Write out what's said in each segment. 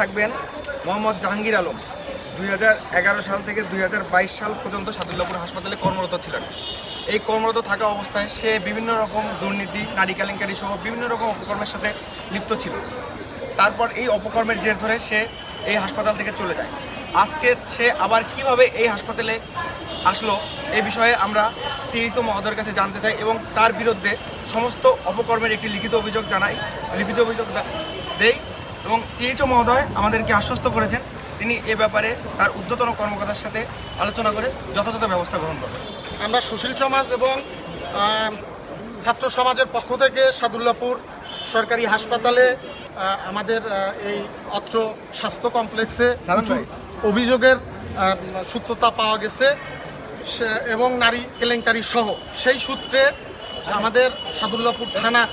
থাকবেন মোহাম্মদ জাহাঙ্গীর আলম, দুই হাজার এগারো সাল থেকে দুই হাজার বাইশ সাল পর্যন্ত সাদুল্লাপুর হাসপাতালে কর্মরত ছিলেন। এই কর্মরত থাকা অবস্থায় সে বিভিন্ন রকম দুর্নীতি, নারী কেলেঙ্কারি সহ বিভিন্ন রকম অপকর্মের সাথে লিপ্ত ছিল। তারপর এই অপকর্মের জের ধরে সে এই হাসপাতাল থেকে চলে যায়। আজকে সে আবার কীভাবে এই হাসপাতালে আসলো এই বিষয়ে আমরা টিএসও মহোদয়ের কাছে জানতে চাই এবং তার বিরুদ্ধে সমস্ত অপকর্মের একটি লিখিত অভিযোগ জানাই, লিখিত অভিযোগ দেই এবং টিএইচও মহোদয় আমাদেরকে আশ্বস্ত করেছেন, তিনি এ ব্যাপারে তার ঊর্ধ্বতন কর্মকর্তার সাথে আলোচনা করে যথাযথ ব্যবস্থা গ্রহণ করবেন। আমরা সুশীল সমাজ এবং ছাত্র সমাজের পক্ষ থেকে সাদুল্লাপুর সরকারি হাসপাতালে আমাদের এই অত্র স্বাস্থ্য কমপ্লেক্সে। অভিযোগের সূত্রতা পাওয়া গেছে সে- এবং নারী কেলেঙ্কারি সহ সেই সূত্রে আমাদের সাদুল্লাপুর থানার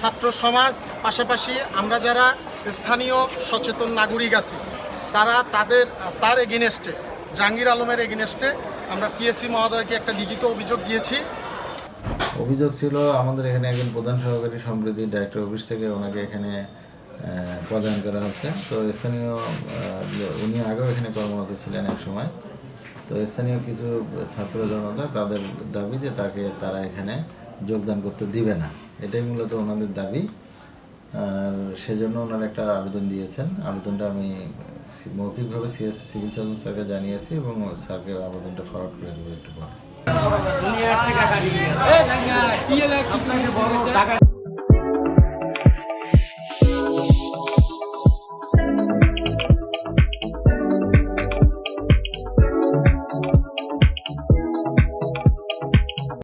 ছাত্র সমাজ পাশাপাশি আমরা যারা স্থানীয় সচেতন নাগরিক আছি তারা তাদের তার এগেনস্টে জাহাঙ্গীর আলমের এগেনস্টে আমরা টিএসসি মহোদয়কে একটা লিখিত অভিযোগ দিয়েছি অভিযোগ ছিল, আমাদের এখানে একজন প্রধান সহকারী সম্প্রীতি ডাইরেক্টর অফিস থেকে ওনাকে এখানে প্রদান করা হচ্ছে তো স্থানীয় উনি আগেও এখানে কর্মরত ছিলেন এক সময়। তো স্থানীয় কিছু ছাত্র জনতা তাদের দাবি যে তাকে তারা এখানে যোগদান করতে দিবে না। এটাই মূলত ওনাদের দাবি। আর সেজন্য ওনারা একটা আবেদন দিয়েছেন। আবেদনটা আমি মৌখিকভাবে সিএস সিভিল সার্জন স্যারকে জানিয়েছি এবং স্যারকে আবেদনটা ফরওয়ার্ড করে দেবো একটু পরে। টাকা